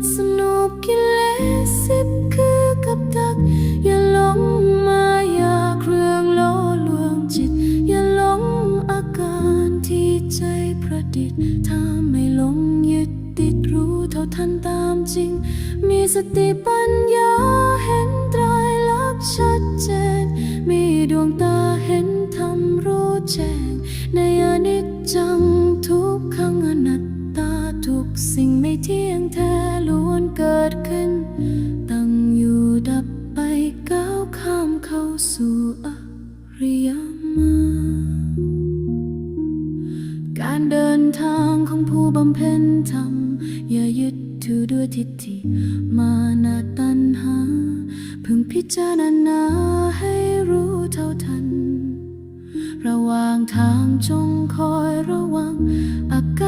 ดสนุกกิเลสสิบคือกับดัก อย่าหลงมาอย่าเครื่องล่อลวงจิต อย่าหลงอาการที่ใจประดิษฐ์ ถ้าไม่หลงยึดติดรู้เท่าทันตามจริง มีสติปัญญาเห็นไตรลักษณ์ชัดเจน มีดวงตาเห็นธรรมรู้แจ้ง ในอนิจจังทุกขังอนัตตาทุกสิ่งไม่เที่ยงแท้ ก้าวข้ามเข้าสู่อริยมรรคการเดินทางของผู้บำเพ็ญธรรม อย่ายึดถือด้วยทิฏฐิมานาตัณหา พึงพิจารณาให้รู้เท่าทัน ระหว่างทางจงคอยระวังอาการ